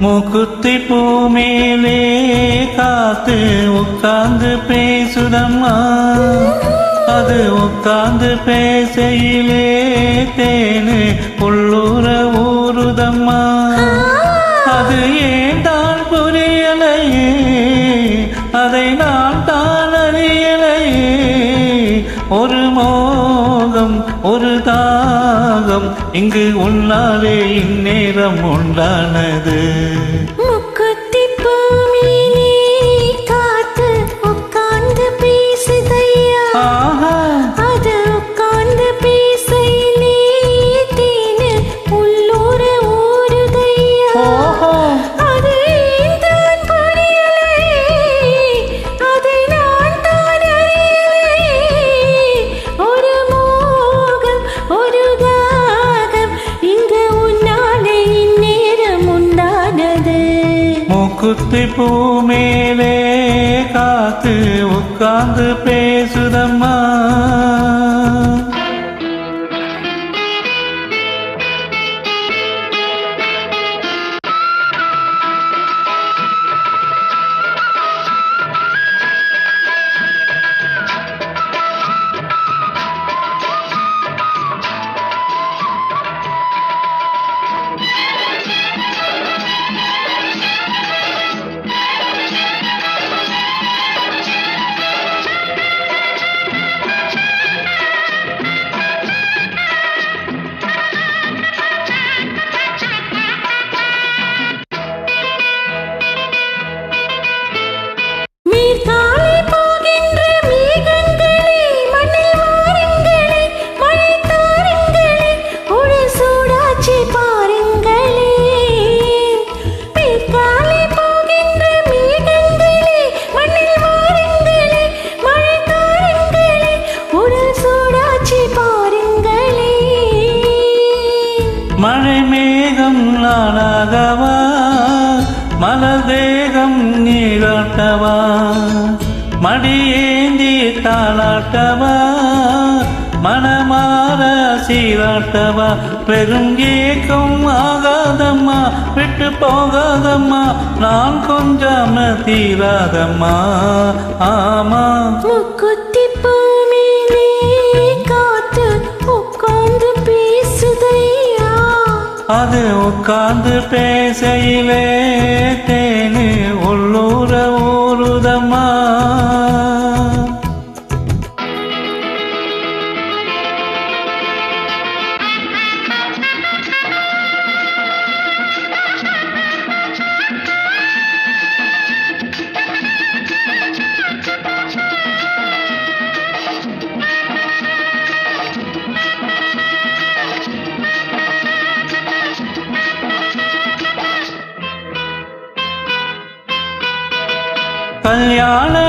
மூக்குத்தி பூ மேலே காத்து உட்கார்ந்து பேசுதம்மா. அது உட்கார்ந்து பேசையிலே தேனு உள்ளூர ஊறுதம்மா. ஒரு தாகம் இங்கு உன்னாலே இந்நேரம் உண்டானது. மூக்குத்தி பூ மேலே காத்து உட்கார்ந்து பேசுதம்மா. மழை மேகம் நானாகவா மலர் தேகம் நீராட்டவா மடியேந்தி தாளாட்டவா? மனமாற சீராட்டவா? பெரும் ஏக்கம் ஆகாதம்மா விட்டு போகாதம்மா நான் கொஞ்சம் தீராதம்மா. ஆமா. முக்குத்தி பூமியிலே அது உட்கார்ந்து பேசையிலே தேனு உள்ளூர ஊருதம்மா.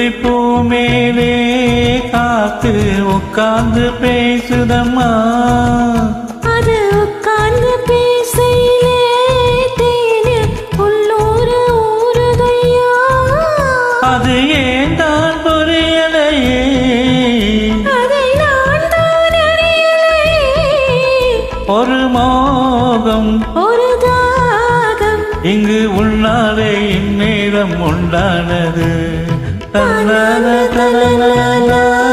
மூக்குத்தி பூ மேலே காத்து உட்கார்ந்து பேசுதம்மா. அது உட்கார்ந்து பேசையிலே தேனு உள்ளூர ஊறுதையா அது ஏன் தான் புரியலையே ஒரு மோகம். ஒரு தாகம். இங்கு உன்னாலே இந்நேரம் உண்டானது. ta na na na na na na